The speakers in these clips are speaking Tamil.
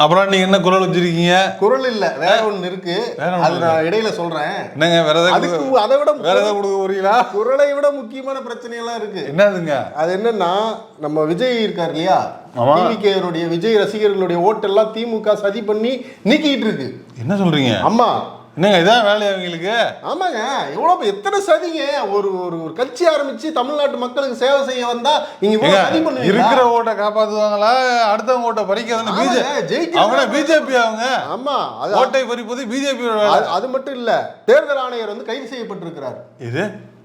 அப்புறம் நீங்க என்ன குரல் வச்சிருக்கீங்க? குரல் இல்ல வேற ஒண்ணு இருக்கு. அது நான் இடையில சொல்றேன். என்னங்க வேற ஏதாவது அதை விட வேற ஏதாவது கொடுக்க போறீங்களா? குரலை விட முக்கியமான பிரச்சனை எல்லாம் இருக்கு. என்னதுங்க? அது என்னன்னா நம்ம விஜய் இருக்கார் இல்லையா? ஆமா. டிவிகேனுடைய விஜய் ரசிகர்களுடைய ஓட்டெல்லாம் திமுக சதி பண்ணி நீக்கிட்டு இருக்கு. என்ன சொல்றீங்க? ஆமா. என்னங்க இதான் வேலை அவங்களுக்கு ஆமாங்க. எவ்வளவு பெ- எத்தனை சதிங்க? ஒரு ஒரு ஒரு கட்சி ஆரம்பிச்சு தமிழ்நாட்டு மக்களுக்கு சேவை செய்ய வந்தா நீங்க இவ்வளவு சதி ஏங்க, பண்ணுவீங்களா? இருக்கிற ஓட்டை காப்பாத்துவாங்களா? அடுத்தவங்க ஓட்டை பறிக்கிறதுன்னு பிஜேபி அவங்க பிஜேபி அவங்க. ஆமா அது ஓட்டை பறிப்பது பிஜேபி அது- மட்டும் இல்ல தேர்தல் ஆணையர் வந்து கைது செய்யப்பட்டிருக்கிறார். இது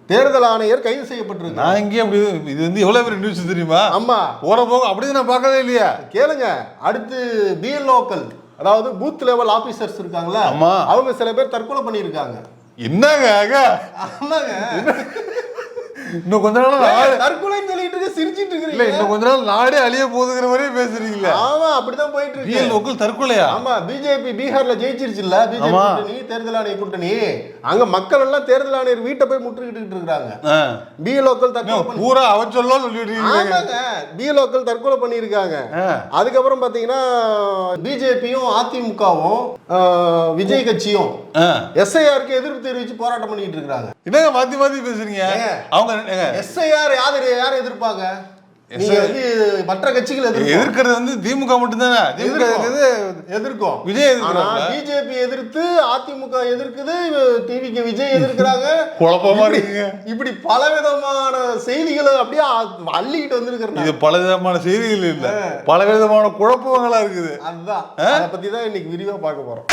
தேர்தல் ஆணையர் கைது செய்யப்பட்டிருக்கிறார். நான் இங்கே அப்படி இது வந்து எவ்வளவு பெரிய நியூஸ் தெரியுமா? ஆமா. போற போக அப்படி நான் பார்க்கவே இல்லையா. கேளுங்க அடுத்து பிஎல்ஓக்கள் அதாவது பூத் லெவல் ஆபீசர்ஸ் இருக்காங்களா. அவங்க சில பேர் தற்கொலை பண்ணியிருக்காங்க என்னங்க ஆக? இன்னும் கொஞ்ச நாள் நாடு தற்கொலைன்னு சொல்லிட்டு இருக்க சிரிச்சிட்டு இல்ல இருக்கீங்க இன்னும் கொஞ்ச நாள் நாடே அழிய போகுதுங்கிற மாதிரியே பேசுறீங்களே. ஆமா அப்படிதான் போயிட்டு இருக்கு. ரியல் லோக்கல் தற்கொலையா? ஆமா பிஜேபி பீகார்ல ஜெயிச்சிருச்சு இல்ல பிஜேபி. கூட்டணி தேர்தல் ஆணைய கூட்டணி. அங்க மக்கள் எல்லாம் தேர்தல் ஆணையர் வீட்டை போய் முற்றுகிட்டு இருக்காங்க. பிஎல்ஓக்கள் தற்கொலை பூரா அவன் சொல்ல சொல்லிட்டு இருக்கீங்க. பிஎல்ஓக்கள் தற்கொலை பண்ணியிருக்காங்க. அதுக்கப்புறம் பாத்தீங்கன்னா பிஜேபியும் அதிமுகவும் விஜய் கட்சியும். எஸ்ஐஆருக்கு எதிர்ப்பு தெரிவிச்சு போராட்டம் பண்ணிட்டு இருக்காங்க என்னங்க மாத்தி மாத்தி பேசுறீங்க. அவங்க எஸ்ஐஆர் யாரு யார் எதிர்ப்பாங்க? மற்ற கட்சிகள் எதிர்க்கிறது வந்து திமுக மட்டும்தானே? திமுக எதிர்க்கும். விஜய் பிஜேபி எதிர்த்து அதிமுக எதிர்க்குது டிவிக்கு விஜய் எதிர்க்கிறாங்க. குழப்பமா இருக்குங்க. இப்படி பல விதமான செய்திகளை அப்படியே அள்ளிக்கிட்டு வந்திருக்கிறேன் இது பல விதமான செய்திகள் இல்ல. பல விதமான குழப்பங்களா இருக்குது. அதுதான் அதை பத்தி தான் இன்னைக்கு விரிவா பார்க்க போறோம்.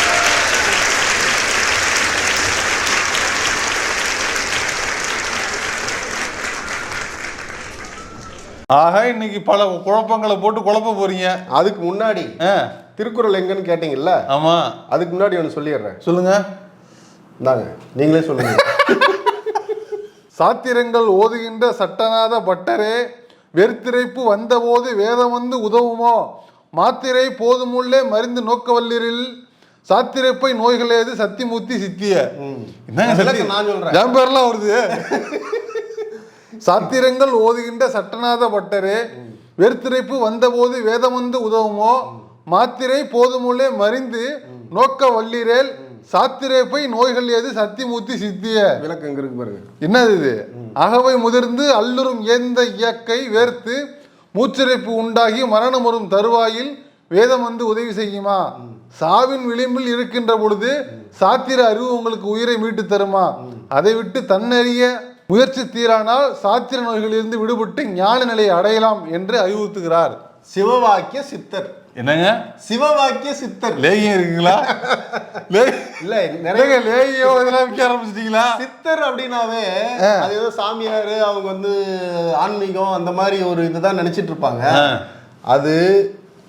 ஆக இன்னைக்கு பல குழப்பங்களை போட்டு குழப்ப போறீங்க. அதுக்கு முன்னாடி திருக்குறள் எங்கன்னு கேட்டீங்கல்ல? ஆமா. அதுக்கு முன்னாடி ஒன்று சொல்லிடுறேன். சொல்லுங்க. இந்தாங்க நீங்களே சொல்லுங்க. சாத்திரங்கள் ஓதுகின்ற சட்டநாத பட்டரே வெறுத்திரைப்பு வந்தபோது வேதம் வந்து உதவுமோ? மாத்திரை போதுமுள்ளே மருந்து நோக்க வல்லிரில் சாத்திரைப்பை நோய்களேது சத்திமூர்த்தி சித்திய. நான் சொல்றேன். என் பேர்லாம் வருது. சாத்திரங்கள் ஓதுகின்ற சட்டநாத பட்டரே வெறுத்திரைப்பு வந்தபோது வேதம் வந்து உதவுமோ? மாத்திரை போதுமுள்ளே மறிந்து நோக்க வல்லிரேல் சாத்திரைப்பை நோய்கள் ஏது சத்திமூர்த்தி சித்திய? விளக்கம் இருக்கு பாருங்க. என்னது இது? அகவை முதிர்ந்து அல்லுறும் ஏந்த இயற்கை வேர்த்து மூச்சிறைப்பு உண்டாகி மரணம் வரும் தருவாயில் வேதம் வந்து உதவி செய்யுமா? சாவின் விளிம்பில் இருக்கின்ற பொழுது சாத்திர அறிவு உங்களுக்கு உயிரை மீட்டு தருமா? அதை விட்டு தன்னறிய முயற்சி தீரானால் சாத்திர நோய்களிலிருந்து விடுபட்டு ஞான நிலையை அடையலாம் என்று அறிவுறுத்துகிறார். சிவவாக்கிய சித்தர். என்னங்க? சிவவாக்கிய சித்தர். லேகியம் இருக்குங்களா? இல்ல நிறைய லேகியம் இதெல்லாம் விற்க ஆரம்பிச்சிட்டீங்களா? சித்தர் அப்படின்னாவே அது ஏதோ சாமியார் அவங்க வந்து ஆன்மீகம் அந்த மாதிரி ஒரு இதுதான் நினைச்சிட்டு இருப்பாங்க. அது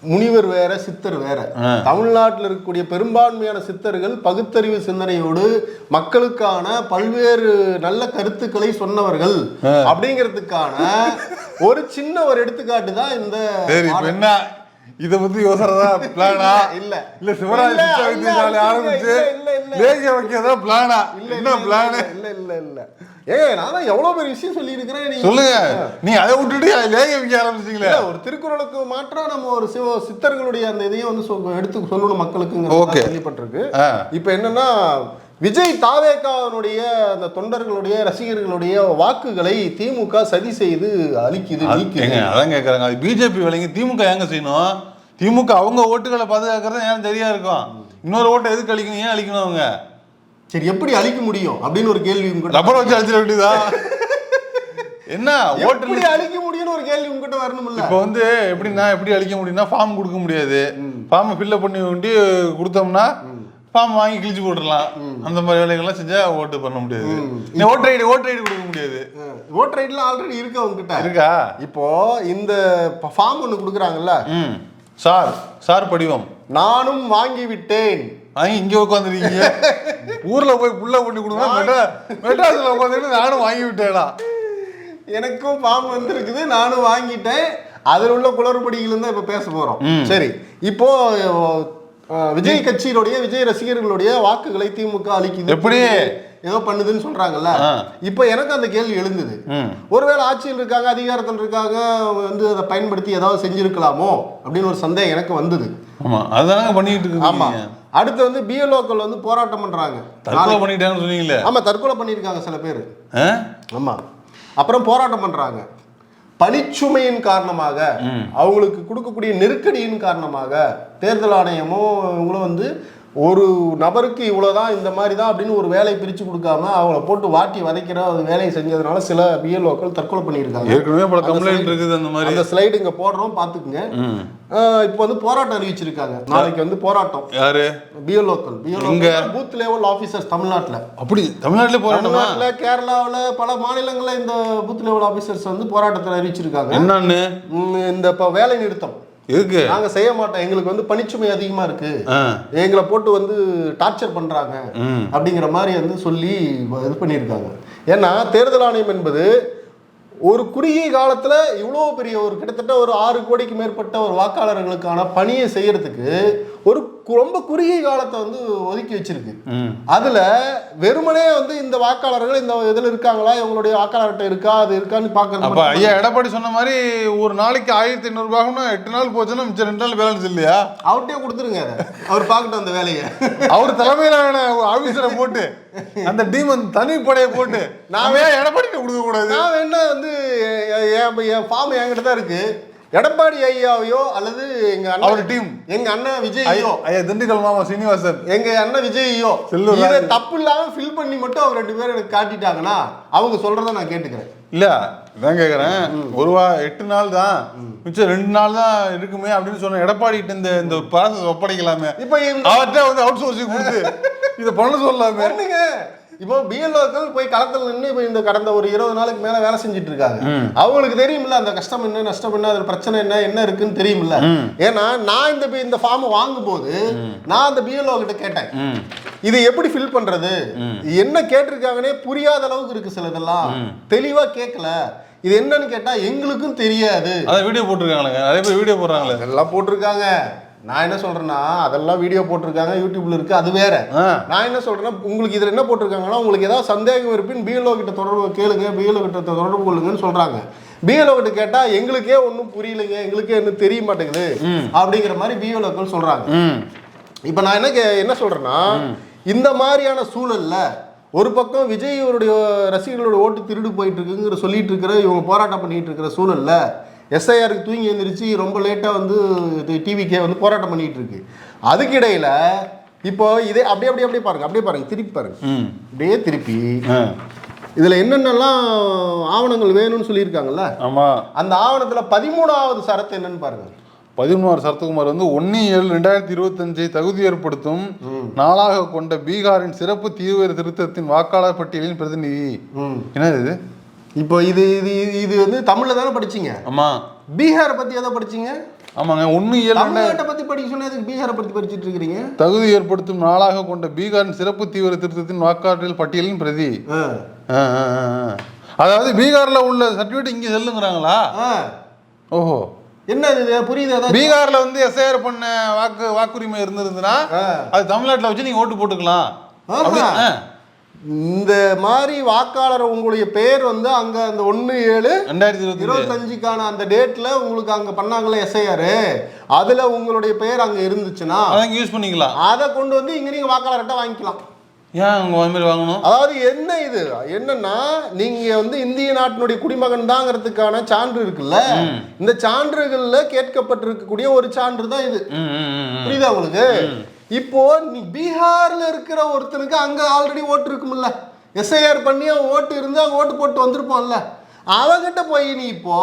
முனிவர் வேற சித்தர் வேற. தமிழ்நாட்டில் இருக்கக்கூடிய பெரும்பான்மையான சித்தர்கள் பகுத்தறிவு சிந்தனையோடு மக்களுக்கான பல்வேறு நல்ல கருத்துக்களை சொன்னவர்கள் அப்படிங்கிறதுக்கான ஒரு சின்ன ஒரு எடுத்துக்காட்டு தான் இந்த என்ன? இத பத்தி யோசனை பிளானா இல்ல இல்ல. சிவராஜ் ஆரம்பிச்சு. லேகிய வைக்கிறதா பிளானா இல்ல, பிளான் இல்ல இல்ல இல்ல. ஏங்க நான் தான் எவ்வளவு பெரிய விஷயம் சொல்லி இருக்கிறேன் சொல்லுங்க. நீ அதை விட்டுட்டு லேகிய வைக்க ஆரம்பிச்சிங்களே ஒரு திருக்குறளுக்கு மாற்றா நம்ம ஒரு சிவ சித்தர்களுடைய அந்த இதையும் வந்து எடுத்து சொல்லணும் மக்களுக்கு Okay. கேள்விப்பட்டிருக்கு. இப்ப என்னன்னா விஜய் தாவேகாவுடைய அந்த தொண்டர்களுடைய ரசிகர்களுடைய வாக்குகளை திமுக சதி செய்து அழிக்குது அதான் கேக்குறாங்க. அது பிஜேபி வேலைங்க. திமுக ஏங்க செய்யணும்? திமுக அவங்க ஓட்டுகளை பாதுகாக்கிறது ஏன் சரியா இருக்கும்? இன்னொரு ஓட்டை எதுக்கு அழிக்கணும்? ஏன் அழிக்கணும் அவங்க? சரி எப்படி அழிக்க முடியும் அப்படின்னு ஒரு கேள்வி ரப்பர் வச்சு அழிச்சிட வேண்டியதா? என்ன ஓட்டு அழிக்க முடியும்னு ஒரு கேள்வி உங்ககிட்ட வரணும்ல. இப்போ வந்து எப்படின்னா எப்படி அழிக்க முடியும்னா ஃபார்ம் கொடுக்க முடியாது. ஃபார்மை ஃபில்அப் பண்ணி வேண்டி கொடுத்தோம்னா ஃபார்ம் வாங்கி கிழிச்சு போட்டுடலாம். அந்த மாதிரி வேலைகள்லாம் செஞ்சா ஓட்டு பண்ண முடியாது. ஓட்டர் ஐடி ஓட்டர் ஐடி கொடுக்க முடியாது. ஓட்டர் ஐடில ஆல்ரெடி இருக்கு அவங்க கிட்ட இருக்கா? இப்போ இந்த ஃபார்ம் ஒன்று கொடுக்குறாங்கல்ல. சார் சார் படிவம். நானும் வாங்கி விட்டேன். வாங்கி இங்க உட்காந்துருக்கீங்க ஊர்ல போய் புள்ள பண்ணி கொடுங்க. மெட்ரா மெட்ராஸ்ல நானும் வாங்கி விட்டேடா எனக்கும் ஃபார்ம் வந்திருக்குது நானும் வாங்கிட்டேன். அதில் உள்ள குளறுபடிகள் தான் இப்போ பேச போறோம். சரி இப்போ விஜய் கட்சியினுடைய விஜய் ரசிகர்களுடைய வாக்குகளை திமுக அளிக்குது. எப்படி? ஏதோ பண்ணுதுன்னு சொல்றாங்கல்ல. இப்போ எனக்கு அந்த கேள்வி எழுந்தது. ஒருவேளை ஆட்சியில் இருக்காங்க அதிகாரத்தில் இருக்காங்க வந்து அதை பயன்படுத்தி ஏதாவது செஞ்சிருக்கலாமோ அப்படின்னு ஒரு சந்தேகம் எனக்கு வந்தது. ஆமா அதுதானங்க பண்ணிட்டு ஆமா. இருக்கீங்க அடுத்து வந்து பிஎல்ஓக்கள் வந்து போராட்டம் பண்றாங்க. தற்கொலை பண்ணிட்டாங்கன்னு சொன்னீங்களே ஆமா தற்கொலை பண்ணியிருக்காங்க சில பேர்? ஆமா. அப்புறம் போராட்டம் பண்றாங்க. பணிச்சுமையின் காரணமாக அவங்களுக்கு கொடுக்கக்கூடிய நெருக்கடியின் காரணமாக தேர்தல் ஆணையமும் இவங்களும் வந்து ஒரு நபருக்கு இவ்வளவுதான் இந்த மாதிரி தான் அப்படின்னு ஒரு வேலையை பிரிச்சு கொடுக்காம அவங்கள போட்டு வாட்டி வதைக்கிற ஒரு வேலையை செஞ்சதுனால சில பிஎல்ஓக்கள் தற்கொலை பண்ணியிருக்காங்க. ஏற்கனவே பல கம்ப்ளைண்ட் இருக்குது அந்த மாதிரி. அந்த ஸ்லைடு இங்க போடுறோம் பாத்துக்குங்க ம். இப்போ வந்து போராட்டம் அறிவிச்சிருக்காங்க. நாளைக்கு வந்து போராட்டம். யாரு? பிஎல்ஓக்கள். எங்க? பிஎல்ஓ பூத் லெவல் ஆஃபீஸர்ஸ் தமிழ்நாட்டுல. அப்படி தமிழ்நாட்டிலே போராட்டமா? தமிழ்நாட்டுல கேரளாவுல பல மாநிலங்கள்ல இந்த பூத் லெவல் ஆபீசர்ஸ் வந்து போராட்டத்தை அறிவிச்சிருக்காங்க. என்னன்னு? இந்த இப்போ வேலை நிறுத்தம். எதுக்கு? நாங்க செய்ய மாட்டோம். எங்களுக்கு வந்து பணிச்சுமை அதிகமா இருக்கு. எங்களை போட்டு வந்து டார்ச்சர் பண்றாங்க. அப்படிங்கிற மாதிரி வந்து சொல்லி இது பண்ணியிருக்காங்க. ஏன்னா தேர்தல் ஆணையம் என்பது ஒரு குறுகிய காலத்துல இவ்வளோ பெரிய ஒரு கிட்டத்தட்ட ஒரு ஆறு கோடிக்கு மேற்பட்ட ஒரு வாக்காளர்களுக்கான பணியை செய்யறதுக்கு ஒரு ரொம்ப குறுகிய காலத்தை வந்து ஒதுக்கி வச்சிருக்கு. அதுல வெறுமனே வந்து இந்த வாக்காளர்கள் இந்த இதுல இருக்காங்களா? இவங்களுடைய வாக்காளர் அட்டை இருக்கா? அது இருக்கான்னு பாக்குறது அப்ப ஐயா எடப்பாடி சொன்ன மாதிரி ஒரு நாளைக்கு ஆயிரத்தி ஐநூறு ரூபாய்னா எட்டு நாள் போச்சுன்னா மிச்சம் ரெண்டு நாள் பேலன்ஸ் இல்லையா? அவர்கிட்டயே கொடுத்துருங்க அவர் பார்க்கட்டும் அந்த வேலையை. அவர் தலைமையிலான ஆபீசரை போட்டு. அந்த டீமன் தனிப்படையை போட்டு நான் ஏன் எடப்பாடி கொடுக்க கூடாது நான் என்ன வந்து என் ஃபார்ம் என்கிட்ட தான் இருக்கு. எடப்பாடி ஐயாவையோ அல்லது எங்க அவர் டீம். எங்க அண்ணன் விஜய்யோ ஐயா திண்டுக்கல் மாமா சீனிவாசன். எங்க அண்ணன் விஜய்யோ இதை. தப்பு இல்லாம ஃபில் பண்ணி மட்டும் அவங்க ரெண்டு பேரும் எனக்கு காட்டிட்டாங்கன்னா அவங்க சொல்றத நான் கேட்டுக்கிறேன். இல்ல இதான் கேக்குறேன். ஒரு வா எட்டு நாள் தான். மிச்சம் ரெண்டு நாள் தான் இருக்குமே அப்படின்னு சொன்ன எடப்பாடி கிட்ட இந்த இந்த ப்ராசஸ் ஒப்படைக்கலாமே. இப்போ அவர்கிட்ட வந்து அவுட் சோர்சிங் கொடுத்து இதை பண்ண சொல்லலாமே இப்போ பிஎல்ஓக்கள் போய் களத்துல நின்று இப்போ இந்த கடந்த ஒரு இருபது நாளுக்கு மேல வேலை செஞ்சுட்டு இருக்காங்க அவங்களுக்கு தெரியுமில்ல அந்த கஷ்டம் என்ன நஷ்டம் என்ன அதுல பிரச்சனை என்ன என்ன இருக்குன்னு தெரியுமில்ல ஏன்னா நான் இந்த இந்த ஃபார்மை வாங்கும்போது நான் அந்த பிஎல்ஓ கிட்ட கேட்டேன். இது எப்படி ஃபில் பண்றது? என்ன கேட்டிருக்காங்கன்னே புரியாத அளவுக்கு இருக்கு சிலதெல்லாம். தெளிவா கேட்கல இது என்னன்னு கேட்டா எங்களுக்கும் தெரியாது. அதான் வீடியோ போட்டிருக்காங்களே நிறைய பேர் வீடியோ போடுறாங்களே. அதெல்லாம் போட்டிருக்காங்க. நான் என்ன சொல்றேன்னா அதெல்லாம் வீடியோ போட்டிருக்காங்க யூடியூப்ல இருக்கு அது வேற. நான் என்ன சொல்றேன்னா உங்களுக்கு இதுல என்ன போட்டிருக்காங்கன்னா உங்களுக்கு ஏதாவது சந்தேகம் இருப்பின் பிஎல்ஓ கிட்ட தொடர்பு கேளுங்க பிஎல்ஓ கிட்ட தொடர்பு கொள்ளுங்கன்னு சொல்றாங்க. பிஎல்ஓ கிட்ட கேட்டா எங்களுக்கே ஒன்றும் புரியலைங்க எங்களுக்கே இன்னும் தெரிய மாட்டேங்குது அப்படிங்கிற மாதிரி பிஎல்ஓக்கள் சொல்றாங்க. இப்போ நான் என்ன கே- என்ன சொல்றேன்னா இந்த மாதிரியான சூழல்ல ஒரு பக்கம் விஜயோடைய ரசிகர்களோட ஓட்டு திருடு போயிட்டு இருக்குங்கிற சொல்லிட்டு இருக்கிற இவங்க போராட்டம் பண்ணிட்டு இருக்கிற சூழல்ல எஸ்ஐஆருக்கு தூங்கி எழுந்திரிச்சு ரொம்ப லேட்டாக வந்து டிவிக்கே வந்து போராட்டம் பண்ணிட்டு இருக்கு அதுக்கு இடையில இப்போ இதே அப்படியே அப்படியே அப்படியே பாருங்க அப்படியே பாருங்க திருப்பி பாருங்க. அப்படியே திருப்பி இதுல என்னென்னலாம் ஆவணங்கள் வேணும்னு சொல்லியிருக்காங்கல்ல? ஆமா. அந்த ஆவணத்துல பதிமூணாவது சரத்து என்னன்னு பாருங்க. பதிமூணார் சரத்குமார் வந்து ஒன்னு ஏழு ரெண்டாயிரத்தி இருபத்தஞ்சை தகுதி ஏற்படுத்தும் நாளாக கொண்ட பீகாரின் சிறப்பு தீவிர திருத்தத்தின் வாக்காளர் பட்டியலின் பிரதிநிதி. என்னது இது? இப்போ இது இது இது- வந்து தமிழ்ல தானே படிச்சீங்க? ஆமா. பீகாரை பத்தி எதை படிச்சீங்க? ஆமாங்க ஒன்னு ஏழு தமிழ்நாட்டை பத்தி படிக்க சொன்னா எதுக்கு பீகாரை பத்தி படிச்சிட்டு இருக்கிறீங்க? தகுதி ஏற்படுத்தும் நாளாக கொண்ட பீகாரின் சிறப்பு தீவிர திருத்தத்தின் வாக்காளர்கள் பட்டியலின் பிரதி. ஆ. ஆ, ஆ, ஆ, ஆ. அதாவது பீகார்ல உள்ள சர்டிபிகேட் இங்க செல்லுங்கிறாங்களா. ஓஹோ. என்ன இது? புரியுது பீகார்ல வந்து எஸ்ஐஆர் பண்ண வாக்கு வாக்குரிமை இருந்திருந்ததுன்னா ஆ. அது தமிழ்நாட்டுல வச்சு நீங்க ஓட்டு போட்டுக்கலாம். இந்த மாதிரி வாக்காளர் உங்களுடைய பேர் வந்து அங்க அந்த ஒன்னு ஏழு ரெண்டாயிரத்தி இருபத்தி இருபத்தஞ்சுக்கான அந்த டேட்ல உங்களுக்கு அங்க பண்ணாங்களே எஸ்ஐஆர் அதுல உங்களுடைய பேர் அங்க இருந்துச்சுன்னா அதான் யூஸ் பண்ணிக்கலாம். அதை கொண்டு வந்து இங்க நீங்க வாக்காளர்கிட்ட வாங்கிக்கலாம். ஏன் மாதிரி வாங்கணும்? அதாவது என்ன இது? என்னன்னா நீங்க வந்து இந்திய நாட்டினுடைய குடிமகன் தாங்கிறதுக்கான சான்று இருக்குல்ல? இந்த சான்றுகள்ல கேட்கப்பட்டிருக்கக்கூடிய ஒரு சான்று தான் இது. புரியுதா உங்களுக்கு? இப்போ நீ பீகார்ல இருக்கிற ஒருத்தனுக்கு அங்க ஆல்ரெடி ஓட்டு இருக்கும்ல. எஸ்ஐஆர் பண்ணி அவன் ஓட்டு இருந்து அவன் ஓட்டு போட்டு வந்திருப்பான்ல. அவகிட்ட போய் நீ இப்போ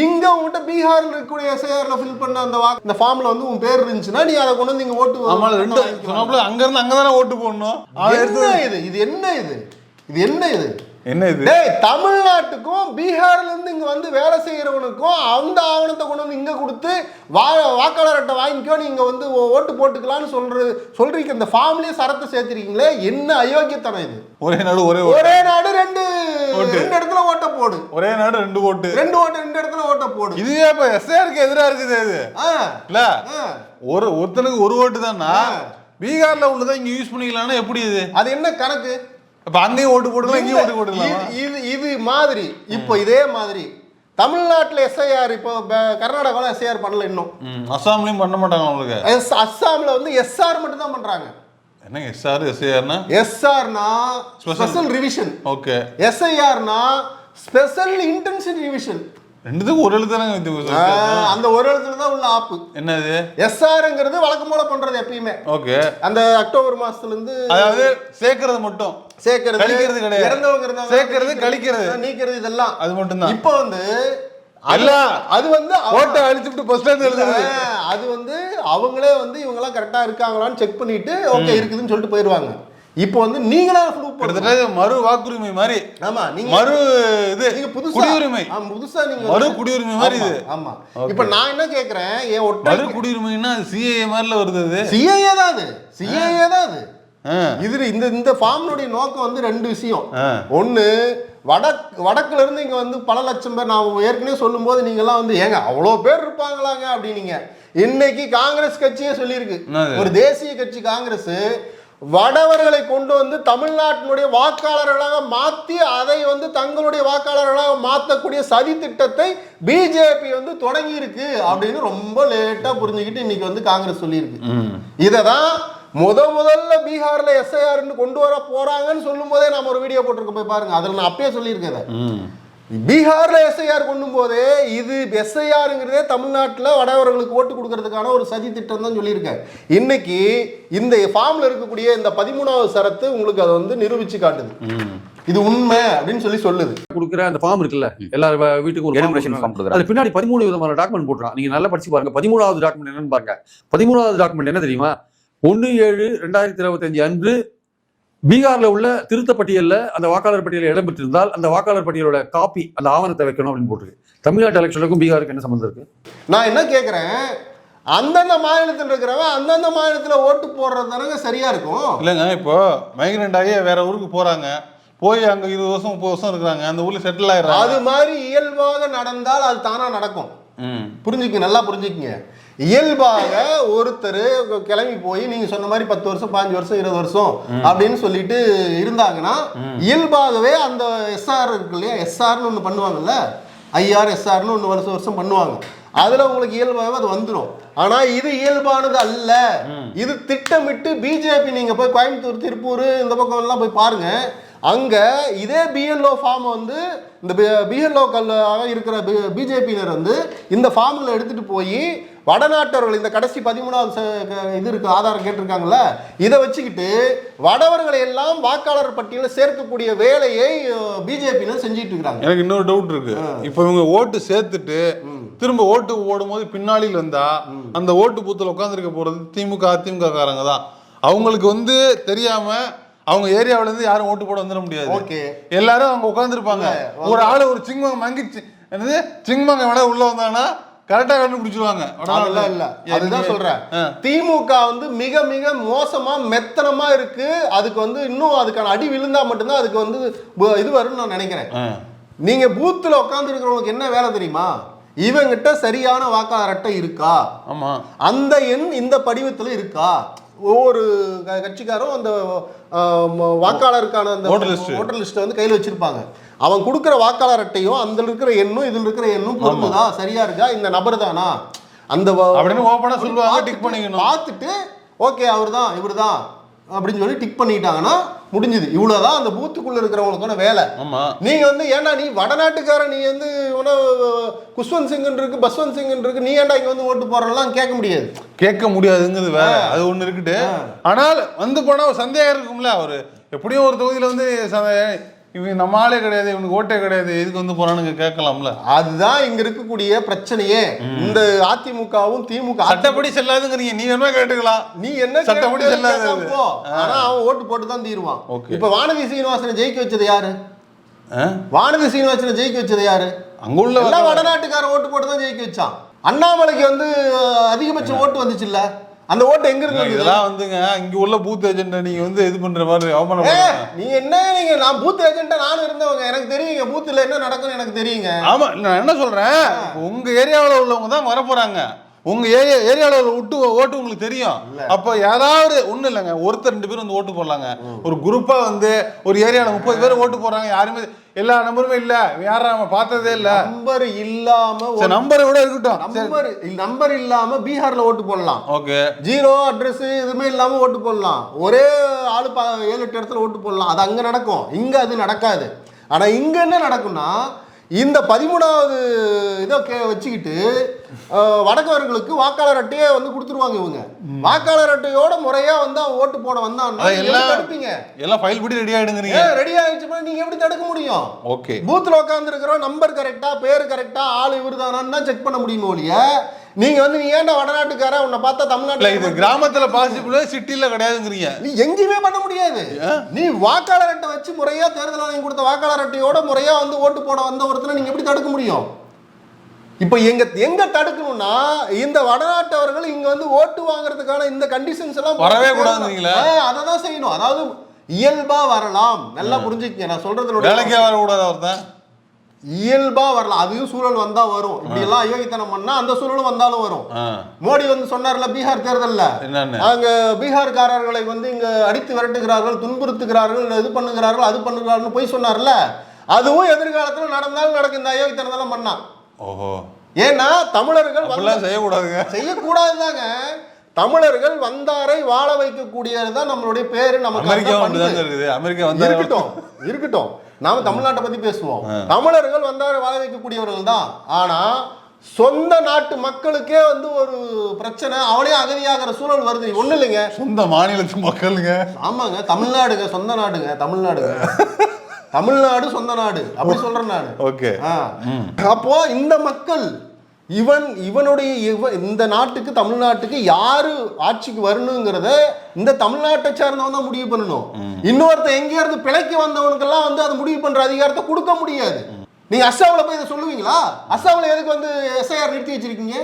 இங்க உங்ககிட்ட பீகார்ல இருக்கக்கூடிய எஸ்ஐஆர்ல ஃபில் பண்ண அந்த வா இந்த ஃபார்ம்ல வந்து உன் பேர் இருந்துச்சுன்னா நீ அதை கொண்டு வந்து இங்க ஓட்டு ஆமா ஓட்டு ரெண்டு. சொன்னாப்புல அங்க இருந்து அங்கதானே ஓட்டு போடணும். இது? இது என்ன இது? இது என்ன இது? என்ன இது? டேய் தமிழ்நாட்டுக்கும் பீகார்ல இருந்து இங்க வந்து வேலை செய்யறவனுக்கும் அந்த ஆவணத்தை கொண்டு வந்து இங்க கொடுத்து வா வாக்காளர் அட்டை வாங்கிக்கோ நீங்க வந்து ஓட்டு போட்டுக்கலாம்னு சொல்றது சொல்றீங்க. இந்த ஃபார்ம்லயே சரத்தை சேர்த்திருக்கீங்களே என்ன அயோக்கியத்தனம் இது? ஒரே நாடு ஒரே ஒரே நாடு ரெண்டு. ரெண்டு இடத்துல ஓட்ட போடு. ஒரே நாடு ரெண்டு ஓட்டு. ரெண்டு ஓட்டு ரெண்டு இடத்துல ஓட்ட போடு. இதுவே இப்ப எஸ்ஐஆருக்கு எதிரா இருக்குது இது. இல்ல. ஒரு ஒருத்தனுக்கு ஒரு ஓட்டு தானா. பீகார்ல உள்ளதை இங்க யூஸ் பண்ணிக்கலாம்னா எப்படி இது? அது என்ன கணக்கு? இப்ப அங்கேயும் ஓட்டு போட்டுக்கலாம் இங்கேயும் ஓட்டு போட்டுக்கலாம் இது- இது மாதிரி இப்போ இதே மாதிரி தமிழ்நாட்டுல எஸ்ஐஆர் இப்போ கர்நாடகாவில் எஸ்ஐஆர் பண்ணல இன்னும். அஸ்ஸாம்லயும் பண்ண மாட்டாங்க உங்களுக்கு? எஸ் அஸ்ஸாம்ல வந்து எஸ்ஆர் மட்டும் தான் பண்றாங்க. என்னங்க எஸ்ஆர் எஸ்ஏஆர்னா எஸ்ஆர்னா. ஸ்பெஷல் ரிவிஷன் ஓகே எஸ்ஐஆர்னா ஸ்பெஷல் இன்டென்சிவ் ரிவிஷன் ரெண்டுத்துக்கும் ஒரு எழுத்து வித்தியாசம். அந்த ஒரு இடத்துல தான் உள்ள ஆப்பு. என்னது? எஸ்ஆர்ங்கிறது வழக்கம் போல பண்றது எப்பயுமே. ஓகே. அந்த அக்டோபர் மாசத்துல இருந்து அதாவது சேர்க்கறது மட்டும். சேர்க்கறது கழிக்கிறது கிடையாது. இறந்தவங்க இருந்தாங்கன்னா சேர்க்கறது, கழிக்கிறது. நீக்கிறது இதெல்லாம். அது மட்டும்தான் இப்போ வந்து எல்லாம் அது வந்து ஓட்டை அழிச்சுட்டு ஃபர்ஸ்ட் இருந்து எழுதுறது. அது வந்து அவங்களே வந்து இவங்க எல்லாம் கரெக்டா இருக்காங்களான்னு செக் பண்ணிட்டு ஓகே இருக்குதுன்னு சொல்லிட்டு போயிருவாங்க இப்போ வந்து நீங்களா கிட்டத்தட்ட மறு வாக்குரிமை மாதிரி. ஆமா நீங்க மறு இது நீங்க புதுசா குடியுரிமை. ஆமா, புதுசா நீங்க மறு குடியுரிமை மாதிரி இது. ஆமா. இப்போ நான் என்ன கேக்குறேன் என் ஒற்றை மறு குடியுரிமைன்னா அது சிஏஏ மாதிரில வருது அது. சிஏஏ தான் அது. சிஏஏ தான் அது. ஆ. இது இந்த இந்த ஃபார்ம்னுடைய நோக்கம் வந்து ரெண்டு விஷயம். ஒண்ணு வடக் வடக்குல இருந்து இங்க வந்து பல லட்சம் பேர் நான் ஏற்கனவே சொல்லும்போது நீங்க எல்லாம் வந்து ஏங்க அவ்வளோ பேர் இருப்பாங்களாங்க? அப்படின்னீங்க. இன்னைக்கு காங்கிரஸ் கட்சியே சொல்லியிருக்கு? ஒரு தேசிய கட்சி காங்கிரஸ் வடவர்களை கொண்டு வந்து தமிழ்நாட்டினுடைய வாக்காளர்களாக மாத்தி அதை வந்து தங்களுடைய வாக்காளர்களாக மாற்றக்கூடிய சதி திட்டத்தை பிஜேபி வந்து தொடங்கி இருக்கு அப்படின்னு ரொம்ப லேட்டா புரிஞ்சுக்கிட்டு இன்னைக்கு வந்து காங்கிரஸ் சொல்லியிருக்கு. இதை தான் முத முதல்ல பீகார்ல எஸ்ஐஆர்னு கொண்டு வர போறாங்கன்னு சொல்லும் போதே நம்ம ஒரு வீடியோ போட்டிருக்கோம் போய் பாருங்க அதில் நான் அப்பயே சொல்லியிருக்கேன். பீகார்ல எஸ்ஐஆர் கொண்டும் போதே இது எஸ்ஐஆருங்கிறதே தமிழ்நாட்டில் வடவர்களுக்கு ஓட்டு கொடுக்கறதுக்கான ஒரு சதி திட்டம் தான் சொல்லியிருக்கேன் இன்னைக்கு இந்த ஃபார்ம்ல இருக்கக்கூடிய இந்த பதிமூணாவது சரத்து உங்களுக்கு அதை வந்து நிரூபிச்சு காட்டுது. இது உண்மை அப்படின்னு சொல்லி சொல்லுது. கொடுக்குற அந்த ஃபார்ம் இருக்குல்ல எல்லா வ- வீட்டுக்கும் ஒரு கொடுக்குறாங்க. கொடுக்குறாங்க. அதுல பின்னாடி பதிமூணு விதமான டாக்குமெண்ட் போட்டுருக்கான். நீங்க நல்லா படிச்சு பாருங்க. பதிமூணாவது டாக்குமெண்ட் என்னன்னு பாருங்க. பதிமூணாவது டாக்குமெண்ட் என்ன தெரியுமா? ஒன்று ஏழு ரெண்டாயிரத்தி இருபத்தஞ்சு அன்று பீகார்ல உள்ள திருத்த பட்டியல்ல அந்த வாக்காளர் பட்டியலில் இடம்பெற்றிருந்தால் அந்த வாக்காளர் பட்டியலோட காப்பி அந்த ஆவணத்தை வைக்கணும் அப்படின்னு போட்டுருக்கு. தமிழ்நாட்டு எலெக்ஷனுக்கும் பீகாருக்கு என்ன சம்மந்தம் இருக்கு? நான் என்ன கேட்குறேன் அந்தந்த மாநிலத்தில் இருக்கிறவன் அந்தந்த மாநிலத்தில் ஓட்டு போடுறது தானங்க சரியா இருக்கும். இல்லைங்க இப்போ மைக்ரெண்ட் ஆகி வேற ஊருக்கு போறாங்க. போய் அங்க இருபது வருஷம் முப்பது வருஷம் இருக்கிறாங்க. அந்த ஊர்ல செட்டில் ஆயிடுறாங்க. அது மாதிரி இயல்பாக நடந்தால் அது தானா நடக்கும். ம். புரிஞ்சுக்க நல்லா புரிஞ்சுக்கங்க. இயல்பாக ஒருத்தர் கிளம்பி போய் நீங்க சொன்ன மாதிரி பத்து வருஷம் பாஞ்சு வருஷம் இருபது வருஷம் அப்படின்னு சொல்லிட்டு இருந்தாங்கன்னா இயல்பாகவே அந்த எஸ்ஆர் இருக்கு இல்லையா எஸ்ஆர்னு ஒன்று பண்ணுவாங்கல்ல? ஐஆர் எஸ்ஆர்னு ஒன்று வருஷம் வருஷம் பண்ணுவாங்க. அதுல உங்களுக்கு இயல்பாகவே அது வந்துடும் ஆனா இது இயல்பானது அல்ல. இது திட்டமிட்டு பிஜேபி நீங்க போய் கோயம்புத்தூர் திருப்பூர் இந்த பக்கம் எல்லாம் போய் பாருங்க. அங்க இதே பிஎல்ஓ ஃபார்ம் வந்து இந்த பிஎல்ஓ கல்லாக இருக்கிற பிஜேபியினர் வந்து இந்த ஃபார்மில் எடுத்துட்டு போய் வடநாட்டவர்கள் இந்த கடைசி பதிமூணாவது இது இருக்கு ஆதாரம் கேட்டிருக்காங்கல்ல இதை வச்சுக்கிட்டு வடவர்களை எல்லாம் வாக்காளர் பட்டியலில் சேர்க்கக்கூடிய வேலையை பிஜேபியினர் செஞ்சுட்டு இருக்கிறாங்க எனக்கு இன்னொரு டவுட் இருக்கு. இப்போ இவங்க ஓட்டு சேர்த்துட்டு திரும்ப ஓட்டு ஓடும்போது பின்னாளில் வந்தா அந்த ஓட்டு பூத்துல உட்காந்துருக்க போறது திமுக அதிமுக காரங்க தான். அவங்களுக்கு வந்து தெரியாம அவங்க ஏரியாவுல இருந்து யாரும் ஓட்டு போட வந்துட முடியாது. ஓகே. எல்லாரும் அவங்க உட்காந்துருப்பாங்க ஒரு ஆளு ஒரு சிங்மங்க மங்கிச்சு. என்னது? சிங்மங்க வேணா உள்ள வந்தாங்கன்னா கரெக்டா கண்டுபிடிச்சிருவாங்க. அதெல்லாம் இல்ல. அதுதான் சொல்றேன். திமுக வந்து மிக மிக மோசமா மெத்தனமா இருக்கு. அதுக்கு வந்து இன்னும் அதுக்கான அடி விழுந்தா மட்டும்தான் அதுக்கு வந்து இது வரும்னு நான் நினைக்கிறேன். நீங்க பூத்துல உட்கார்ந்து இருக்கிறவங்களுக்கு என்ன வேலை தெரியுமா? இவங்கிட்ட சரியான வாக்காளர் அட்டை இருக்கா? ஆமா. அந்த எண் இந்த படிவத்துல இருக்கா? ஒவ்வொரு கட்சிக்காரும் அந்த வாக்காளருக்கான அந்த. ஓட்டர் லிஸ்ட்டை வந்து கையில் வச்சிருப்பாங்க. அவன் கொடுக்குற வாக்காளர் அட்டையும் அந்த இருக்கிற எண்ணும் இதில் இருக்கிற எண்ணும் பொருந்துதா சரியா இருக்கா? இந்த நபர் தானா அந்த அப்படின்னு ஓப்பனா சொல்லுவாங்க டிக் பண்ணிக்கணும். பார்த்துட்டு ஓகே அவர் தான் இவர் தான் அப்படின்னு சொல்லி டிக் பண்ணிட்டாங்கன்னா முடிஞ்சுது. இவ்வளவுதான் அந்த பூத்துக்குள்ள இருக்கிறவங்களுக்கான வேலை. ஆமா. நீங்க வந்து ஏன்டா நீ வடநாட்டுக்காரன் நீ வந்து இவன குஷ்வந்த் சிங்னு இருக்கு பஸ்வந்த் சிங்னு இருக்கு நீ ஏன்டா இங்க வந்து ஓட்டு போறலாம் கேட்க முடியாது. கேட்க முடியாதுங்கிறது வேற. அது ஒண்ணு இருக்குட்டு. ஆனால் வந்து போனா ஒரு சந்தேகம் இருக்கும்ல அவரு. எப்படியும் ஒரு தொகுதியில வந்து இவங்க நம்ம ஆளே கிடையாது இவனுக்கு ஓட்டே கிடையாது எதுக்கு வந்து போறானுங்க கேட்கலாம்ல? அதுதான் இங்க இருக்கக்கூடிய பிரச்சனையே. இந்த அதிமுகவும் திமுக சட்டப்படி செல்லாதுங்கிறீங்க. நீ வேணுமா கேட்டுக்கலாம். நீ என்ன சட்டப்படி செல்லாது. ஆனா அவன் ஓட்டு போட்டு தான் தீருவான். இப்ப வானதி சீனிவாசனை ஜெயிக்க வச்சது யாரு? வானதி சீனிவாசனை ஜெயிக்க வச்சது யாரு? அங்க உள்ள எல்லாம் வடநாட்டுக்கார ஓட்டு போட்டு தான் ஜெயிக்க வச்சான். அண்ணாமலைக்கு வந்து அதிகபட்ச ஓட்டு வந்துச்சுல்ல? அந்த ஓட்டு எங்க இருந்து? இதெல்லாம் வந்துங்க. இங்க உள்ள பூத் ஏஜென்ட் நீங்க வந்து இது பண்ற மாதிரி அவமானம். நீங்க என்ன நீங்க? நான் பூத் ஏஜென்ட்டா நானும் இருந்தவங்க. எனக்கு தெரியுங்க. பூத்துல என்ன நடக்கும்னு எனக்கு தெரியுங்க. ஆமா நான் என்ன சொல்றேன்? உங்க ஏரியாவுல உள்ளவங்க தான் வர போறாங்க உங்க ஏரியா ஏரியாவில் விட்டு ஓட்டு உங்களுக்கு தெரியும். அப்ப யாராவது ஒண்ணும் இல்லைங்க ஒருத்தர் ரெண்டு பேரும் வந்து ஓட்டு போடலாங்க. ஒரு குரூப்பா வந்து ஒரு ஏரியால முப்பது பேர் ஓட்டு போடுறாங்க யாருமே எல்லா நம்பருமே இல்ல. யாரும் நம்ம பார்த்ததே இல்ல. நம்பர் இல்லாம நம்பரை விட இருக்கட்டும். நம்பர் நம்பர் இல்லாம பீகார்ல ஓட்டு போடலாம். ஓகே. ஜீரோ அட்ரஸ் எதுவுமே இல்லாம ஓட்டு போடலாம். ஒரே ஆளு ஏழு எட்டு இடத்துல ஓட்டு போடலாம். அது அங்க நடக்கும். இங்க அது நடக்காது. ஆனா இங்க என்ன நடக்கும்னா இந்த பதிமூணாவது இதை வச்சுக்கிட்டு வடக்கவர்களுக்கு வாக்காளர் அட்டையே வந்து கொடுத்துருவாங்க இவங்க. வாக்காளர் அட்டையோட முறையா வந்து அவன் ஓட்டு போட வந்தான்னா எல்லாம் தடுப்பீங்க? எல்லாம் ஃபைல் படி ரெடி ஆயிடுங்கிறீங்க. ரெடி ஆயிடுச்சு நீங்க எப்படி தடுக்க முடியும்? ஓகே. பூத்தில் உட்காந்துருக்கிறோம் நம்பர் கரெக்டா பேர் கரெக்டா ஆள் இவர் தான் செக் பண்ண முடியுமோ ஒழிய நீங்க வந்து நீ ஏன்டா வடநாட்டுக்கார உன்னை பார்த்தா தமிழ்நாட்டுல இது கிராமத்துல பாசிபிள் சிட்டில கிடையாதுங்கிறீங்க. நீ எங்கேயுமே பண்ண முடியாது. நீ வாக்காளர் அட்டை வச்சு முறையா தேர்தல் ஆணையம் கொடுத்த வாக்காளர் அட்டையோட முறையா வந்து ஓட்டு போட வந்த ஒருத்தனை நீங்க எப்படி தடுக்க முடியும்? இப்போ எங்க எங்க தடுக்கணும்னா இந்த வடநாட்டவர்கள் இங்க வந்து ஓட்டு வாங்குறதுக்கான இந்த கண்டிஷன்ஸ் எல்லாம் வரவே கூடாதுங்கிறீங்களா? அதை தான் செய்யணும். அதாவது இயல்பா வரலாம். நல்லா புரிஞ்சுக்கங்க. நான் சொல்றதுல வேலைக்கே வரக்கூடாது ஒருத்தன் இயல்பா வரலாம். அதுவும் சூழல் வந்தா வரும். இப்படி எல்லாம் அயோக்கித்தனம் பண்ணா அந்த சூழலும் வந்தாலும் வரும். மோடி வந்து சொன்னார்ல பீகார் தேர்தல்ல? அங்க பீகார்காரர்களை வந்து இங்க அடித்து விரட்டுகிறார்கள் துன்புறுத்துகிறார்கள் இது பண்ணுகிறார்கள் அது பண்ணுகிறார்கள் போய் சொன்னார்ல? அதுவும் எதிர்காலத்துல நடந்தாலும் நடக்கும். இந்த அயோக்கித்தனம் பண்ணான் ஓஹோ. ஏன்னா தமிழர்கள் அப்படிலாம் செய்யக்கூடாதுங்க. செய்யக்கூடாதுதாங்க. தமிழர்கள் வந்தாரை வாழ வைக்கக்கூடியதுதான் நம்மளுடைய பேரு நமக்கு அமெரிக்கா அமெரிக்கா வந்து இருக்கட்டும் இருக்கட்டும். நாம தமிழ்நாட்டை பத்தி பேசுவோம். தமிழர்கள் வந்தாரை வாழ வைக்கக்கூடியவர்கள் தான். ஆனா சொந்த நாட்டு மக்களுக்கே வந்து ஒரு பிரச்சனை அவனே அகதியாகிற சூழல் வருது. ஒண்ணு இல்லைங்க. சொந்த மாநிலத்து மக்களுங்க. ஆமாங்க தமிழ்நாடுங்க சொந்த நாடுங்க தமிழ்நாடுங்க. தமிழ்நாடு சொந்த நாடு அப்படி சொல்றேன் நான். ஓகே. அப்போ இந்த மக்கள் இவன் இவனுடைய இவ இந்த நாட்டுக்கு தமிழ்நாட்டுக்கு யாரு ஆட்சிக்கு வரணுங்கிறத இந்த தமிழ்நாட்டை சேர்ந்தவன் தான் முடிவு பண்ணணும். இன்னொருத்தன் எங்கேயா இருந்து பிழைக்கு வந்தவனுக்கெல்லாம் வந்து அது முடிவு பண்ற அதிகாரத்தை கொடுக்க முடியாது. நீங்க அஸ்ஸாம்ல போய் இதை சொல்லுவீங்களா? அஸ்ஸாம்ல எதுக்கு வந்து எஸ்ஐஆர் நிறுத்தி வச்சிருக்கீங்க?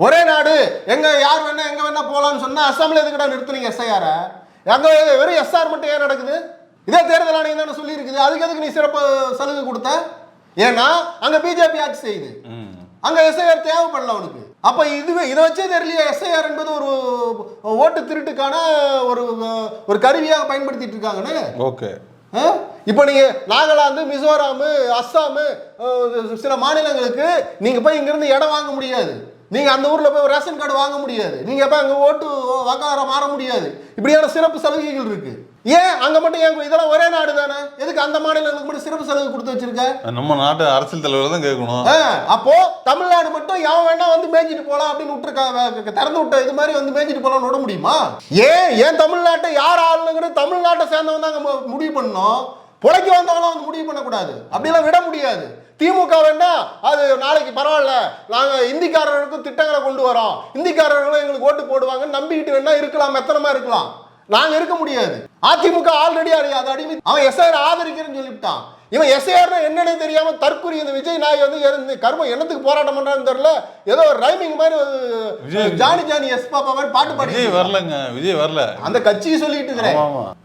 ஒரே நாடு எங்க யார் வேணா எங்க வேணா போலாம்னு சொன்னா அஸ்ஸாம்ல எதுக்குடா நிறுத்துனீங்க எஸ்ஐஆர்? அங்க வெறும் எஸ்ஆர் மட்டும் ஏன் நடக்குது? இதே தேர்தல் ஆணையம் தானே சொல்லி இருக்குது அதுக்கு எதுக்கு நீ சிறப்பு சலுகை கொடுத்த? ஏன்னா அங்க பிஜேபி ஆட்சி செய்யுது. அங்க எஸ்ஐஆர் தேவைப்படல அவனுக்கு. அப்ப இதுவே இதை வச்சே தெரியலையே எஸ்ஐஆர் என்பது ஒரு ஓட்டு திருட்டுக்கான ஒரு ஒரு கருவியாக பயன்படுத்திட்டு இருக்காங்கன்னு. ஓகே? இப்போ நீங்க நாகாலாந்து மிசோராம் அஸ்ஸாமு சில மாநிலங்களுக்கு நீங்க போய் இங்கிருந்து இடம் வாங்க முடியாது. நீங்க அந்த ஊர்ல போய் ரேஷன் கார்டு வாங்க முடியாது. நீங்க போய் அங்க ஓட்டு வாக்காளராக மாற முடியாது. இப்படியான சிறப்பு சலுகைகள் இருக்கு. ஏன்? அங்க மட்டும் ஏன் இதெல்லாம் ஒரே நாடு தானே? எதுக்கு அந்த மாநிலங்களுக்கு மட்டும் சிறப்பு சலுகை கொடுத்து வச்சிருக்க? நம்ம நாட்டு அரசியல் தலைவர் தான் கேட்கணும். அப்போ தமிழ்நாடு மட்டும் எவன் வேணா வந்து மேய்ஞ்சிட்டு போலாம் அப்படின்னு விட்டுருக்காங்க திறந்து விட்ட இது மாதிரி வந்து மேய்ஞ்சிட்டு போலாம்னு விட முடியுமா? ஏன்? ஏன் தமிழ்நாட்டை யார் ஆளுங்கிறது தமிழ்நாட்டை சேர்ந்தவன் மு- முடிவு பண்ணணும். புழைக்க வந்தவங்களாம் வந்து முடிவு பண்ணக்கூடாது. அப்படிலாம் விட முடியாது. திமுக வேணா அது நாளைக்கு பரவாயில்ல. நாங்கள் இந்திக்காரர்களுக்கும் திட்டங்களை கொண்டு வரோம். இந்திக்காரர்களும் எங்களுக்கு ஓட்டு போடுவாங்கன்னு நம்பிக்கிட்டு வேணா இருக்கலாம் மெத்தனமா இருக்கலாம். நாங்க இருக்க முடியாது. அதிமுக ஆல்ரெடி அதை அடிமை அவன் எஸ்ஐஆர் ஆதரிக்கிறேன்னு சொல்லிவிட்டான். இவன் எஸ்ஐஆர் என்னன்னே தெரியாம தற்குறி இந்த விஜய் நாய் வந்து இருந்து கர்மம் என்னத்துக்கு போராட்டம் பண்றான்னு தெரியல. ஏதோ ஒரு ரைமிங் மாதிரி ஜானி ஜானி எஸ் பாப்பா மாதிரி பாட்டு பாடி விஜய் வரலங்க விஜய் வரல. அந்த கட்சியை சொல்லிட்டு இருக்கிறேன்.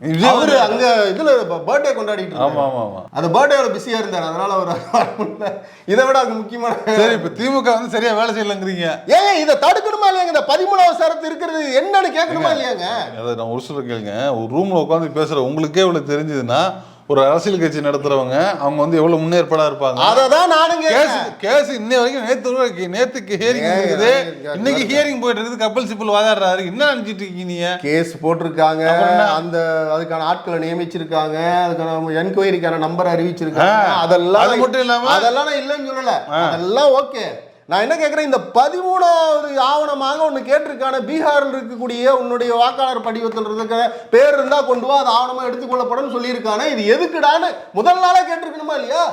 விஜய் அவரு. அங்க இதுல பர்த்டே கொண்டாடிட்டு ஆமா ஆமா ஆமா. அந்த பர்த்டேல பிஸியா இருந்தார். அதனால அவர் இதை விட அங்க முக்கியமான சரி இப்ப திமுக வந்து சரியா வேலை செய்யலங்கிறீங்க. ஏங்க இதை தடுக்கணுமா இல்லையாங்க? இந்த பதிமூணாவது சரத்து இருக்கிறது என்னன்னு கேட்கணுமா இல்லையாங்க? அதை நான் ஒரு சொல்ல கேளுங்க. ஒரு ரூம்ல உட்காந்து பேசுற உங்களுக்கே இவ்வளவு தெரிஞ்சதுன்னா ஒரு அரசியல் கட்சி நடத்துறவங்க அவங்க வந்து எவ்வளவு முன்னேற்பாடா இருப்பாங்க? அதை தான் நானும் கேஸ் கேஸ் இன்னை வரைக்கும் நேத்து நேத்துக்கு ஹியரிங் இருக்குது. இன்னைக்கு. ஹியரிங் போயிட்டு இருக்குது. கப்பல் சிப்பல் வாதாடுறாரு. என்ன நினைச்சிட்டு இருக்கீங்க நீங்க? கேஸ் போட்டிருக்காங்க? அந்த அதுக்கான ஆட்களை நியமிச்சிருக்காங்க. அதுக்கான என்கொயரிக்கான நம்பர் அறிவிச்சிருக்காங்க. அதெல்லாம் அது மட்டும் இல்லாம- அதெல்லாம் நான் இல்லைன்னு சொல்லல. அதெல்லாம் ஓகே நான் என்ன கேட்குறேன் இந்த பதிமூணாவது ஆவணமாக ஒன்று கேட்டிருக்கான பீகாரில் இருக்கக்கூடிய உன்னுடைய வாக்காளர் படிவத்தில் இருக்க பேர் இருந்தா கொண்டு வா அது ஆவணமாக எடுத்துக்கொள்ளப்படும் சொல்லியிருக்கானே. இது எதுக்குடான்னு முதல் நாளே கேட்டிருக்கணுமா இல்லையா?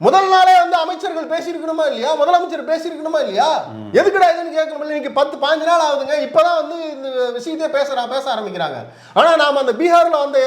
முதல் நாளே வந்து அமைச்சர்கள் பேசியிருக்கணுமா இல்லையா? முதலமைச்சர் பேசியிருக்கணுமா இல்லையா? எதுக்குடா இதுன்னு கேட்கணும் இல்லை இன்னைக்கு பத்து பாஞ்சு நாள் ஆகுதுங்க இப்பதான் வந்து இந்த விஷயத்தையே பேசுறா பேச ஆரம்பிக்கிறாங்க. ஆனா நாம அந்த பீகார்ல அந்த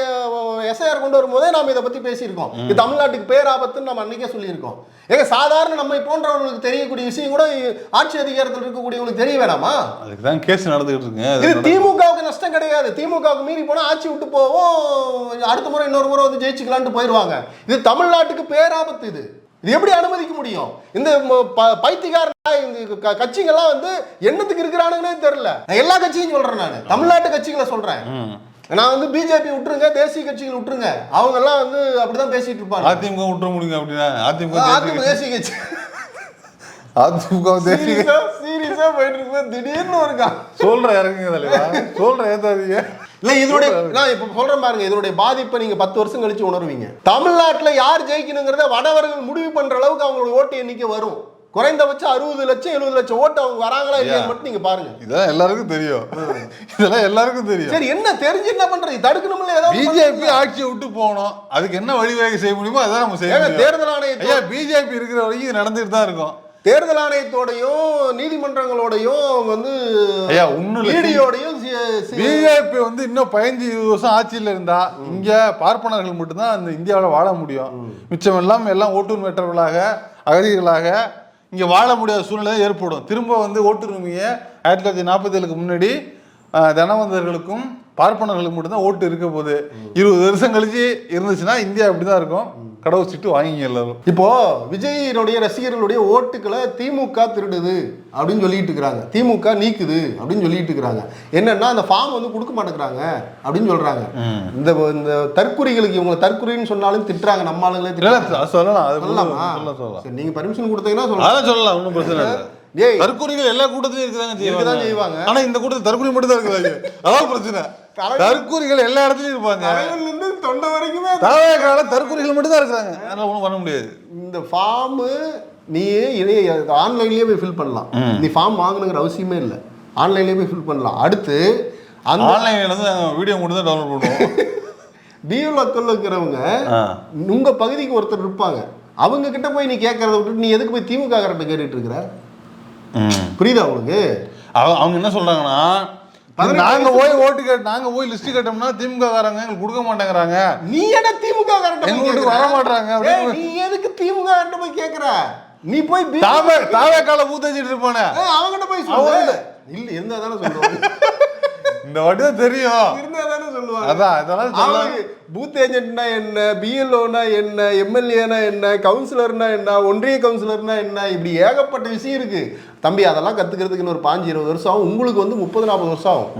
எஸ்ஐஆர் கொண்டு வரும்போதே நாம இதை பத்தி பேசியிருக்கோம். இது தமிழ்நாட்டுக்கு பேராபத்துன்னு நம்ம அன்னைக்கே சொல்லியிருக்கோம். ஏங்க சாதாரண நம்மை போன்றவர்களுக்கு தெரியக்கூடிய விஷயம் கூட ஆட்சி அதிகாரத்தில் இருக்கக்கூடியவங்களுக்கு தெரிய வேணாமா? அதுக்கு தான் கேஸ் நடந்துகிட்டு இருக்குங்க. இது திமுகவுக்கு நஷ்டம் கிடையாது. திமுகவுக்கு மீறி போனா ஆட்சி விட்டு போவோம். அடுத்த முறை இன்னொரு முறை வந்து ஜெயிச்சுக்கலான்ட்டு போயிடுவாங்க இது தமிழ்நாட்டுக்கு பேராபத்து இது. இது எப்படி அனுமதிக்க முடியும்? இந்த ம- ப- பைத்தியக்கார இந்த க- கட்சிங்கெல்லாம் வந்து என்னத்துக்கு இருக்கிறானுங்கன்னே தெரியல. எல்லா கட்சியும் சொல்றேன் நான். தமிழ்நாட்டு கட்சிகளை சொல்றேன். நான் வந்து பிஜேபி விட்டுருங்க தேசிய கட்சிகள் விட்டுருங்க. அவங்க எல்லாம் வந்து அப்படிதான் பேசிட்டு இருப்பாங்க. அதிமுக விட்டுற முடியுங்க அப்படின்னா? அதிமுக அதிமுக தேசிய கட்சி. அதிமுக தேசிய சீரியஸா போயிட்டு இருக்கும்போது திடீர்னு ஒரு சொல்ற இறங்குங்க தலைவா. சொல்ற ஏத்தாதீங்க. இல்ல இதனுடைய நான் இப்ப சொல்றேன் பாருங்க இதனுடைய பாதிப்பை நீங்க பத்து வருஷம் கழிச்சு உணர்வீங்க. தமிழ்நாட்டுல யார் ஜெயிக்கணுங்கிறத வடவர்கள் முடிவு பண்ற அளவுக்கு அவங்களோட ஓட்டு எண்ணிக்கை வரும். குறைந்தபட்சம் அறுபது லட்சம் எழுபது லட்சம் ஓட்டு அவங்க வராங்களா இல்லையா மட்டும் நீங்க பாருங்க. இதெல்லாம் எல்லாருக்கும் தெரியும். இதெல்லாம் எல்லாருக்கும் தெரியும். சரி என்ன தெரிஞ்சு என்ன பண்றது? தடுக்கணும்ல ஏதாவது பிஜேபி ஆட்சியை விட்டு போகணும் அதுக்கு என்ன வழிவகை செய்ய முடியுமோ அதான் நம்ம செய்ய ஏங்க, முடியும். தேர்தல் ஐயா பிஜேபி இருக்கிற வரைக்கும் நடந்துட்டு தான் இருக்கும். தேர்தல் ஆணையத்தோடையும் நீதிமன்றங்களோடையும் அவங்க வந்து ஐயா சி- பிஜேபி வந்து இன்னும் பதினஞ்சு இருபது வருஷம் ஆட்சியில் இருந்தா இங்க பார்ப்பனர்கள் மட்டும்தான் அந்த இந்தியாவில் வாழ முடியும். மிச்சம் எல்லாம் எல்லாம் ஓட்டுரிமை பெற்றவர்களாக அகதிகளாக இங்கே வாழ முடியாத சூழ்நிலை ஏற்படும். திரும்ப வந்து ஓட்டுரிமையை ஆயிரத்தி தொள்ளாயிரத்தி நாற்பத்தி ஏழுக்கு முன்னாடி தனவந்தர்களுக்கும் பார்ப்பனர்களுக்கு மட்டும்தான் ஓட்டு இருக்க போகுது. இருபது வருஷம் கழிச்சு இருந்துச்சுன்னா இந்தியா இப்படிதான் இருக்கும். கடவுள் சீட்டு வாங்கிங்க எல்லாரும். இப்போ விஜயினுடைய ரசிகர்களுடைய ஓட்டுக்களை திமுக திருடுது அப்படின்னு சொல்லிட்டு இருக்கிறாங்க. திமுக நீக்குது அப்படின்னு சொல்லிட்டு இருக்கிறாங்க. என்னன்னா அந்த ஃபார்ம் வந்து கொடுக்க மாட்டேங்கிறாங்க அப்படின்னு சொல்றாங்க. இந்த இந்த தற்குறிகளுக்கு இவங்க தற்குறின்னு சொன்னாலும் திட்டுறாங்க நம்ம ஆளுங்களே சொல்லலாம். சொல்லலாமா. நீங்க பர்மிஷன் கொடுத்தீங்கன்னா சொல்லலாம். சொல்லலாம் ஒன்றும் பிரச்சனை இல்லை. ஏய். தற்கொலைகள் எல்லா கூட்டத்திலும் இருக்கதான் செய்வாங்க. ஆனா இந்த கூட்டத்தில் தற்கொலை மட்டும் தான் இருக்குதாங்க அதான் பிரச்சனை. தற்கூரிகள் எல்லா இடத்துலயும் இருப்பாங்க. இருந்து தொண்டை வரைக்குமே தாவே கால தற்கூரிகள் மட்டும் தான் இருக்கிறாங்க. அதனால ஒன்றும் பண்ண முடியாது. இந்த ஃபார்மு நீ இணைய ஆன்லைன்லயே போய் ஃபில் பண்ணலாம். நீ ஃபார்ம் வாங்கணுங்கிற அவசியமே இல்லை. ஆன்லைன்லயே போய் ஃபில் பண்ணலாம். அடுத்து அந்த ஆன்லைன்ல வந்து வீடியோ மட்டும் தான் டவுன்லோட் பண்ணுவோம். பியூலக்கல்ல இருக்கிறவங்க உங்க பகுதிக்கு ஒருத்தர் இருப்பாங்க. அவங்க கிட்ட போய் நீ கேட்கறத விட்டுட்டு நீ எதுக்கு போய் திமுக காரட்ட கேட்டுட்டு இருக்கிற? புரியுதா உங்களுக்கு? அவங்க என்ன சொல்றாங்கன்னா நாங்க போய் ஓட்டு கேட்டு நாங்க போய் லிஸ்ட் கேட்டோம்னா திமுக காரங்க எங்களுக்கு கொடுக்க மாட்டேங்கிறாங்க. நீ என்ன திமுக காரட்ட எங்க வீட்டுக்கு? வர. ஏய், நீ எதுக்கு திமுக போய் கேக்குற? நீ போய் தாவே தாவே கால ஊத்தச்சிட்டு இருப்பானே. ஏய், அவங்கிட்ட போய் சொல்லு. அவங்கிட்ட. இல்ல இருந்தா தானே சொல்லுவாங்க. இந்த வாட்டி தான் தெரியும். இருந்தா தானே சொல்லுவாங்க. அதான் இதெல்லாம் சொல்ல அவனுக்கு பூத் ஏஜென்ட்னா என்ன பிஎல்ஓனா என்ன எம்எல்ஏனா என்ன கவுன்சிலர்னா என்ன ஒன்றிய கவுன்சிலர்னா என்ன இப்படி ஏகப்பட்ட விஷயம் இருக்கு. தம்பி அதெல்லாம் கத்துக்கிறதுக்கு இன்னொரு பாஞ்சு இருபது வருஷம் ஆகும். உங்களுக்கு வந்து முப்பது நாற்பது வருஷம் ஆகும்.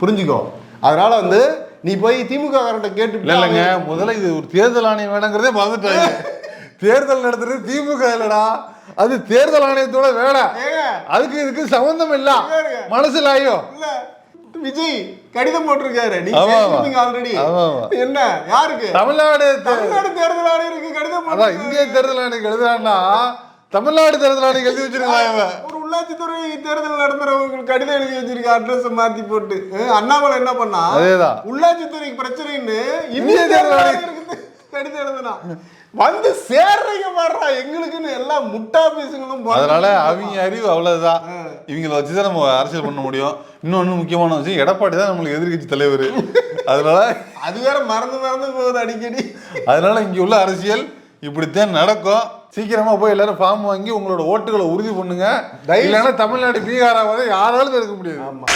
புரிஞ்சுக்கோ. அதனால வந்து நீ போய் திமுக இல்ல கேட்டு இல்லைங்க. முதல்ல இது ஒரு தேர்தல் ஆணையம் வேணுங்கிறதே மறந்துட்டாங்க தேர்தல் நடத்துறது திமுக இல்லடா. அது தேர்தல் ஆணையத்தோட வேலை. அதுக்கு இதுக்கு சம்பந்தம் இல்ல. மனசுல ஐயோ. இல்ல. விஜய் கடிதம் போட்டிருக்காரு. நீ ஆமா, ஆமா. ஆல்ரெடி. என்ன? யாருக்கு? தமிழ்நாடு தமிழ்நாடு தேர்தல் ஆணையருக்கு கடிதம். இந்திய தேர்தல் ஆணையம் எழுதுறான்னா தமிழ்நாடு தேர்தல் ஆணையம் எழுதி ஒரு உள்ளாட்சித்துறை தேர்தல் நடத்துறவங்களுக்கு கடிதம் எழுதி வச்சிருக்க அட்ரஸ் மாத்தி போட்டு. அண்ணாமலை என்ன பண்ணா? அதேதான். உள்ளாட்சித்துறைக்கு பிரச்சனைன்னு இந்திய தேர்தல் கடிதம் எழுதுனா. வந்து சேர்றீங்க பாடுறா எங்களுக்குன்னு எல்லா முட்டா பீசுங்களும் அதனால அவங்க அறிவு அவ்வளவுதான். இவங்களை வச்சுதான் நம்ம அரசியல் பண்ண முடியும். இன்னொன்னு முக்கியமான விஷயம் எடப்பாடி தான் நம்மளுக்கு எதிர்க்கட்சி தலைவர். அதனால அது வேற மறந்து மறந்து போகுது அடிக்கடி. அதனால இங்க உள்ள அரசியல் இப்படித்தான் நடக்கும். சீக்கிரமா போய் எல்லாரும் ஃபார்ம் வாங்கி உங்களோட ஓட்டுகளை உறுதி பண்ணுங்க. இல்லைன்னா தமிழ்நாடு பீகாராவதை யாராலும் இருக்க முடியாது. ஆமா.